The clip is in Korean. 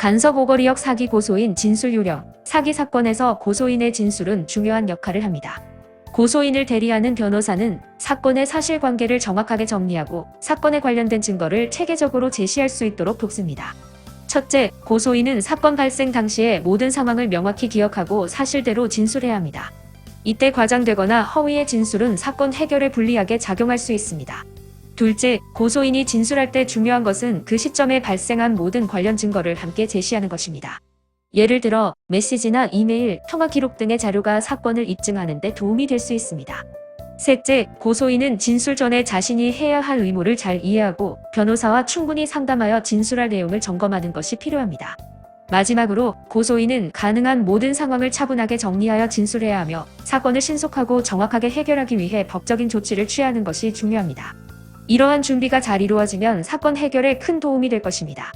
간섭 오거리역 사기 고소인 진술 요령. 사기 사건에서 고소인의 진술은 중요한 역할을 합니다. 고소인을 대리하는 변호사는 사건의 사실관계를 정확하게 정리하고 사건에 관련된 증거를 체계적으로 제시할 수 있도록 돕습니다. 첫째, 고소인은 사건 발생 당시의 모든 상황을 명확히 기억하고 사실대로 진술해야 합니다. 이때 과장되거나 허위의 진술은 사건 해결에 불리하게 작용할 수 있습니다. 둘째, 고소인이 진술할 때 중요한 것은 그 시점에 발생한 모든 관련 증거를 함께 제시하는 것입니다. 예를 들어 메시지나 이메일, 통화 기록 등의 자료가 사건을 입증하는 데 도움이 될 수 있습니다. 셋째, 고소인은 진술 전에 자신이 해야 할 의무를 잘 이해하고 변호사와 충분히 상담하여 진술할 내용을 점검하는 것이 필요합니다. 마지막으로 고소인은 가능한 모든 상황을 차분하게 정리하여 진술해야 하며 사건을 신속하고 정확하게 해결하기 위해 법적인 조치를 취하는 것이 중요합니다. 이러한 준비가 잘 이루어지면 사건 해결에 큰 도움이 될 것입니다.